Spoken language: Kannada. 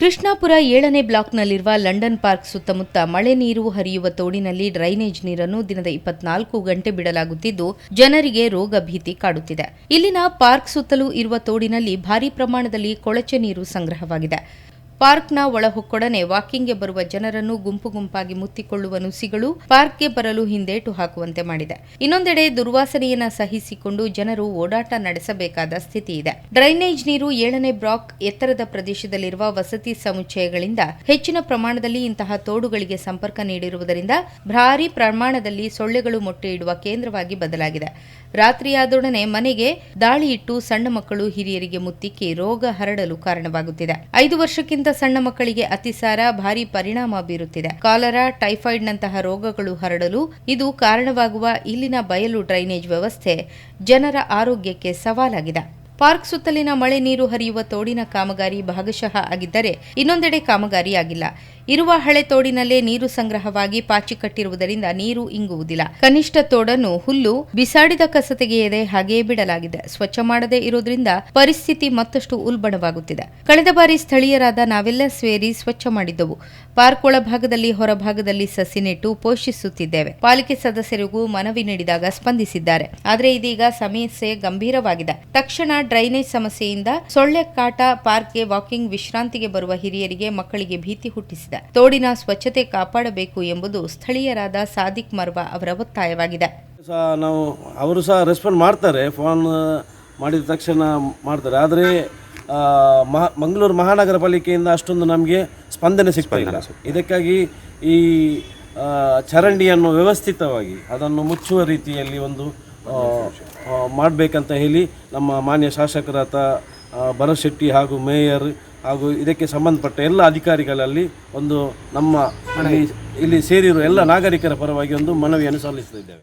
ಕೃಷ್ಣಾಪುರ ಏಳನೇ ಬ್ಲಾಕ್ನಲ್ಲಿರುವ ಲಂಡನ್ ಪಾರ್ಕ್ ಸುತ್ತಮುತ್ತ ಮಳೆ ನೀರು ಹರಿಯುವ ತೋಡಿನಲ್ಲಿ ಡ್ರೈನೇಜ್ ನೀರನ್ನು ದಿನದ ಇಪ್ಪತ್ನಾಲ್ಕು ಗಂಟೆ ಬಿಡಲಾಗುತ್ತಿದ್ದು, ಜನರಿಗೆ ರೋಗ ಭೀತಿ ಕಾಡುತ್ತಿದೆ. ಇಲ್ಲಿನ ಪಾರ್ಕ್ ಸುತ್ತಲೂ ಇರುವ ತೋಡಿನಲ್ಲಿ ಭಾರೀ ಪ್ರಮಾಣದಲ್ಲಿ ಕೊಳಚೆ ನೀರು ಸಂಗ್ರಹವಾಗಿದೆ. ಪಾರ್ಕ್ನ ಒಳಹೊಕ್ಕೊಡನೆ ವಾಕಿಂಗ್ಗೆ ಬರುವ ಜನರನ್ನು ಗುಂಪು ಗುಂಪಾಗಿ ಮುತ್ತಿಕೊಳ್ಳುವ ನುಸಿಗಳು ಪಾರ್ಕ್ಗೆ ಬರಲು ಹಿಂದೇಟು ಹಾಕುವಂತೆ ಮಾಡಿದೆ. ಇನ್ನೊಂದೆಡೆ ದುರ್ವಾಸನೆಯನ್ನ ಸಹಿಸಿಕೊಂಡು ಜನರು ಓಡಾಟ ನಡೆಸಬೇಕಾದ ಸ್ಥಿತಿ ಇದೆ. ಡ್ರೈನೇಜ್ ನೀರು ಏಳನೇ ಬ್ಲಾಕ್ ಎತ್ತರದ ಪ್ರದೇಶದಲ್ಲಿರುವ ವಸತಿ ಸಮುಚ್ಚಯಗಳಿಂದ ಹೆಚ್ಚಿನ ಪ್ರಮಾಣದಲ್ಲಿ ಇಂತಹ ತೋಡುಗಳಿಗೆ ಸಂಪರ್ಕ ನೀಡಿರುವುದರಿಂದ ಭಾರಿ ಪ್ರಮಾಣದಲ್ಲಿ ಸೊಳ್ಳೆಗಳು ಮೊಟ್ಟೆ ಇಡುವ ಕೇಂದ್ರವಾಗಿ ಬದಲಾಗಿದೆ. ರಾತ್ರಿಯಾದೊಡನೆ ಮನೆಗೆ ದಾಳಿಯಿಟ್ಟು ಸಣ್ಣ ಮಕ್ಕಳು ಹಿರಿಯರಿಗೆ ಮುತ್ತಿಕ್ಕಿ ರೋಗ ಹರಡಲು ಕಾರಣವಾಗುತ್ತಿದೆ. ಐದು ವರ್ಷಕ್ಕಿಂತ ಸಣ್ಣ ಮಕ್ಕಳಿಗೆ ಅತಿಸಾರ ಭಾರಿ ಪರಿಣಾಮ ಬೀರುತ್ತಿದೆ. ಕಾಲರಾ, ಟೈಫಾಯ್ಡ್ನಂತಹ ರೋಗಗಳು ಹರಡಲು ಇದು ಕಾರಣವಾಗುವ ಇಲ್ಲಿನ ಬಯಲು ಡ್ರೈನೇಜ್ ವ್ಯವಸ್ಥೆ ಜನರ ಆರೋಗ್ಯಕ್ಕೆ ಸವಾಲಾಗಿದೆ. ಪಾರ್ಕ್ ಸುತ್ತಲಿನ ಮಳೆ ನೀರು ಹರಿಯುವ ತೋಡಿನ ಕಾಮಗಾರಿ ಭಾಗಶಃ ಆಗಿದ್ದರೆ ಇನ್ನೊಂದೆಡೆ ಕಾಮಗಾರಿ ಆಗಿಲ್ಲ ಇರುವ ಹಳೆ ತೋಡಿನಲ್ಲೇ ನೀರು ಸಂಗ್ರಹವಾಗಿ ಪಾಚಿ ಕಟ್ಟಿರುವುದರಿಂದ ನೀರು ಇಂಗುವುದಿಲ್ಲ. ಕನಿಷ್ಠ ತೋಡನ್ನು ಹುಲ್ಲು ಬಿಸಾಡಿದ ಕಸ ತೆಗೆಯದೆ ಹಾಗೆಯೇ ಬಿಡಲಾಗಿದೆ. ಸ್ವಚ್ಛ ಮಾಡದೇ ಇರುವುದರಿಂದ ಪರಿಸ್ಥಿತಿ ಮತ್ತಷ್ಟು ಉಲ್ಬಣವಾಗುತ್ತಿದೆ. ಕಳೆದ ಬಾರಿ ಸ್ಥಳೀಯರಾದ ನಾವೆಲ್ಲ ಸೇರಿ ಸ್ವಚ್ಛ ಮಾಡಿದ್ದವು. ಪಾರ್ಕ್ ಒಳಭಾಗದಲ್ಲಿ ಹೊರಭಾಗದಲ್ಲಿ ಸಸಿ ನೆಟ್ಟು ಪೋಷಿಸುತ್ತಿದ್ದೇವೆ. ಪಾಲಿಕೆ ಸದಸ್ಯರಿಗೂ ಮನವಿ ನೀಡಿದಾಗ ಸ್ಪಂದಿಸಿದ್ದಾರೆ. ಆದರೆ ಇದೀಗ ಸಮಸ್ಯೆ ಗಂಭೀರವಾಗಿದೆ. ತಕ್ಷಣ ಡ್ರೈನೇಜ್ ಸಮಸ್ಯೆಯಿಂದ ಸೊಳ್ಳೆ ಕಾಟ ಪಾರ್ಕ್ಗೆ ವಾಕಿಂಗ್ ವಿಶ್ರಾಂತಿಗೆ ಬರುವ ಹಿರಿಯರಿಗೆ ಮಕ್ಕಳಿಗೆ ಭೀತಿ ಹುಟ್ಟಿಸಿದೆ. ತೋಡಿನ ಸ್ವಚ್ಛತೆ ಕಾಪಾಡಬೇಕು ಎಂಬುದು ಸ್ಥಳೀಯರಾದ ಸಾದಿಕ್ ಮರ್ವಾ ಅವರ ಒತ್ತಾಯವಾಗಿದೆ. ಸಹ ನಾವು ಅವರು ಸಹ ರೆಸ್ಪಾಂಡ್ ಮಾಡ್ತಾರೆ ಫೋನ್ ಮಾಡಿದ ತಕ್ಷಣ ಮಾಡ್ತಾರೆ. ಆದರೆ ಮಹ ಮಂಗಳೂರು ಮಹಾನಗರ ಪಾಲಿಕೆಯಿಂದ ಅಷ್ಟೊಂದು ನಮಗೆ ಸ್ಪಂದನೆ ಸಿಗ್ತಾ ಇಲ್ಲ. ಇದಕ್ಕಾಗಿ ಈ ಆ, ಚರಂಡಿಯನ್ನು ವ್ಯವಸ್ಥಿತವಾಗಿ ಅದನ್ನು ಮುಚ್ಚುವ ರೀತಿಯಲ್ಲಿ ಒಂದು ಮಾಡಬೇಕಂತ ಹೇಳಿ ನಮ್ಮ ಮಾನ್ಯ ಶಾಸಕರಾದ ಆ, ಭರತ್ ಶೆಟ್ಟಿ ಹಾಗೂ ಮೇಯರ್ ಹಾಗೂ ಇದಕ್ಕೆ ಸಂಬಂಧಪಟ್ಟ ಎಲ್ಲ ಅಧಿಕಾರಿಗಳಲ್ಲಿ ಒಂದು ನಮ್ಮ ಇಲ್ಲಿ ಸೇರಿರುವ ಎಲ್ಲ ನಾಗರಿಕರ ಪರವಾಗಿ ಒಂದು ಮನವಿಯನ್ನು ಸಲ್ಲಿಸ್ತಿದ್ದೇವೆ